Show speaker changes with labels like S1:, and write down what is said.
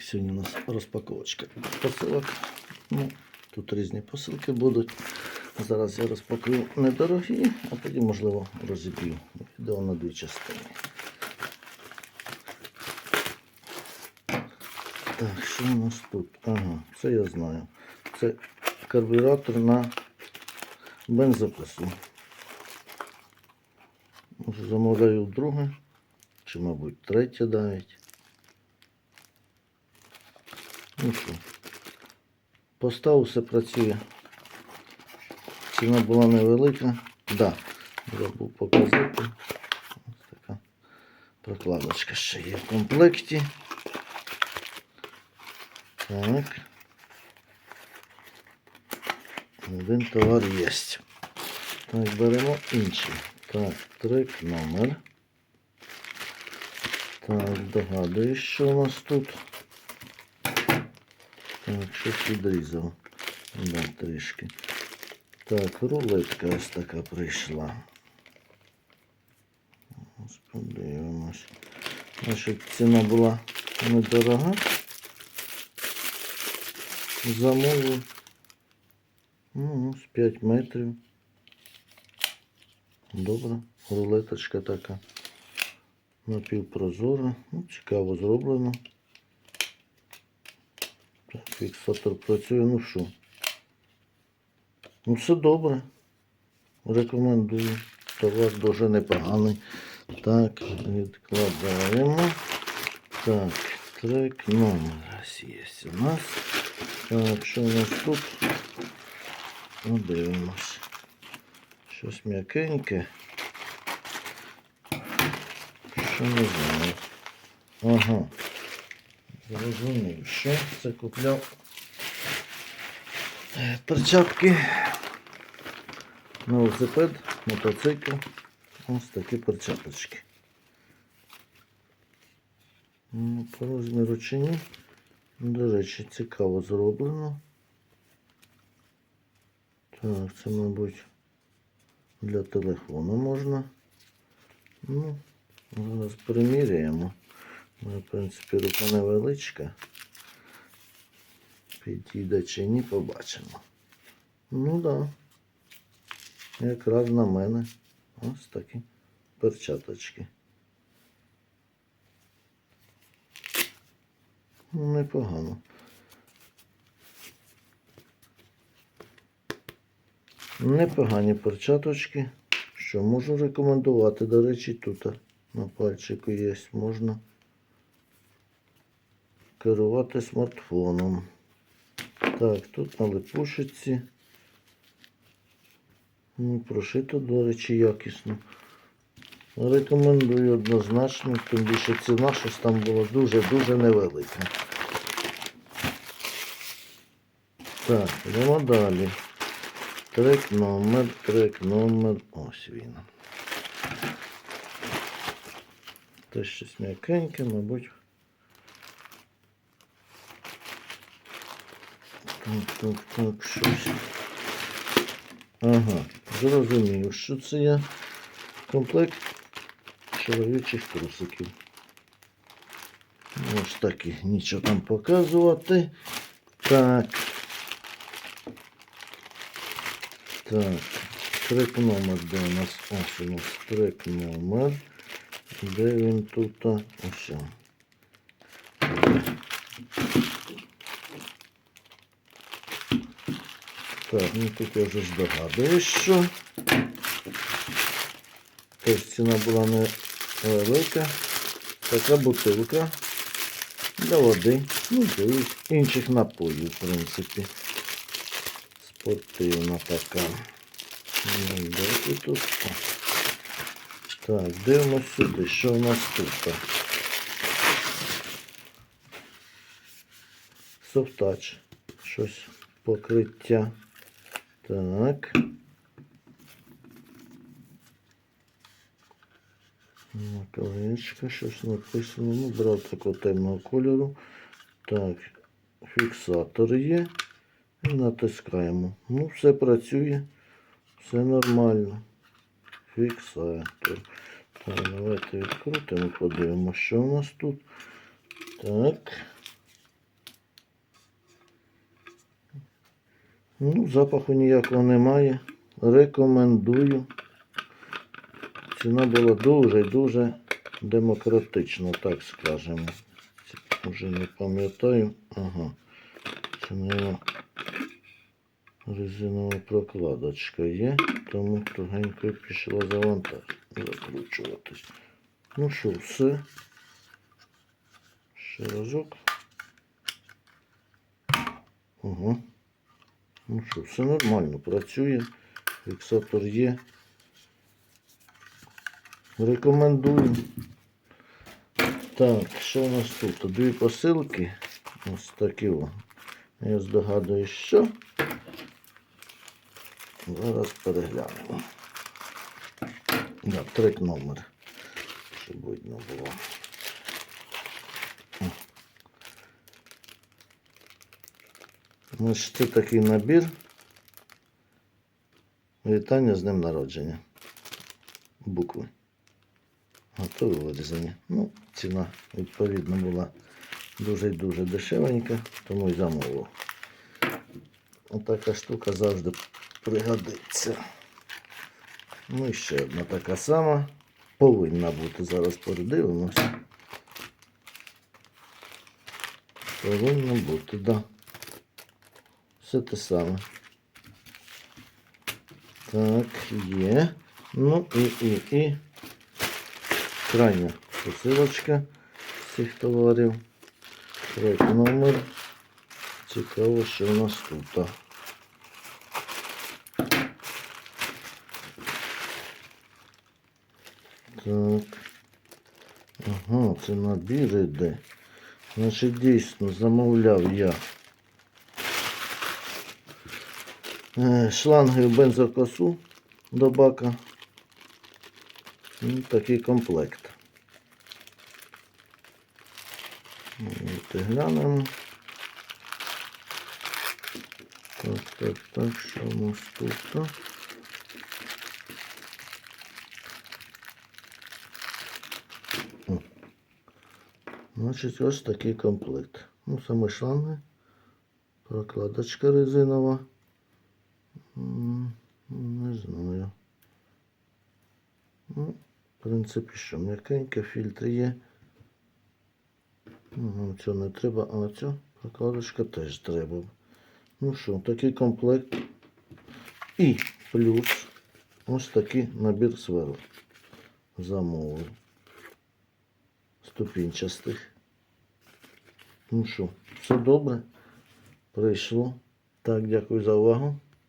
S1: Сьогодні у нас розпаковочка посилок. Ну, тут різні посилки будуть. Зараз я розпакую недорогі, а тоді, можливо, розіб'ю відео на дві частини. Так, що у нас тут? Ага, це я знаю. Це карбюратор на бензопису. Замовляю друге, чи, мабуть, третє навіть. Ну що, поставив, все працює. Ціна була невелика. Да, забув показати. Ось така прокладочка ще є в комплекті. Так. Один товар є. Так, беремо інший. Так, трек номер. Так, догадуюсь, що у нас тут. Щось відрізав. Да, трішки. Так, рулетка ось така прийшла. Ось подивимось. Значить, ціна була недорога. Замовив. Ну, з 5 метрів. Добре, рулеточка така. Напівпрозора. Ну, цікаво зроблено. Фіксатор працює, ну що. Ну, все добре. Рекомендую. Товар дуже непоганий. Так, відкладаємо. Так, трек номер є у нас. Так, що у нас тут? Ну, дивимось. Щось м'якеньке. Що не знаю. Ага. Зрозумів, що це купляв е, перчатки на велосипед, мотоцикл. Ось такі перчаточки. Ну, по розміру чи. До речі, цікаво зроблено. Так, це, мабуть, для телефону можна. Ну, зараз приміряємо. Ну, в принципі, рука невеличка. Підійде чи ні, побачимо. Ну так. Да. Якраз на мене. Ось такі перчаточки. Ну, непогано. Непогані перчаточки. Що можу рекомендувати. До речі, тут на пальчику є, можна керувати смартфоном. Так, тут на липушечці. Ну, прошито, до речі, якісно. Рекомендую однозначно, тим більше ціна щось там була дуже-дуже невелика. Так, йдемо далі. Трек номер, трек номер. Ось він. Те щось м'якеньке, мабуть. Так, так, так, щось. Ага, зрозумів, що це я комплект чоловічих трусиків. Ось такі, нічого там показувати. Так. Так, трек номер, де у нас? Ось у нас трек номер. Де він тут? Ось. Так, ну тут я вже здогадуюсь, що. Теж ціна була невелика. Така бутилка для води, ну, для інших напоїв, в принципі. Спортивна така. Ну, де тут? Так, дивимося сюди, що в нас тут. Софтач. Щось покриття. Так. Наклеєчка, щось написано. Ну, брав такого темного кольору. Так, фіксатор є. І натискаємо. Ну, все працює. Все нормально. Фіксатор. Так, давайте відкрутимо, подивимося, що у нас тут. Так. Ну, запаху ніякого немає. Рекомендую. Ціна була дуже дуже демократична, так скажемо. Вже не пам'ятаю. Ага. Це мабуть, резинова прокладочка є, тому тугенько пішла завантаж закручуватись. Ну що, все. Ще разок. Ага. Ну що, все нормально, працює. Фіксатор є. Рекомендую. Так, що у нас тут? Дві посилки. Ось такі. Я здогадую, що. Зараз переглянемо. Да, трек номер. Щоб видно було. Значить, це такий набір. Вітання з днем народження. Букви. Готові вирізані. Ну, ціна, відповідно, була дуже й дуже дешевенька, тому й замовив. Отака штука завжди пригодиться. Ну і ще одна така сама. Повинна бути. Зараз передивимося. Повинна бути, так. Да. Все те саме. Так, є. Ну і, і, і. Крайня посилочка цих товарів. Трек номер. Цікаво, що у нас тут. Так. Ага, це набір іде. Значить, дійсно замовляв я шланги в бензокосу до бака. Ну, такий комплект. Давайте глянемо. Так, так, так, що у нас тут? Значить, ось такий комплект. Ну, саме шланги, прокладочка резинова. М, Не знаю. Ну, в принципі, що, м'якеньке, фільтр є. Ну, цього не треба, а цю прокладочка теж треба. Ну що, такий комплект. І плюс ось такий набір сверл. Замовив. Ступінчастих. Ну що, все добре. Прийшло. Так, дякую за увагу.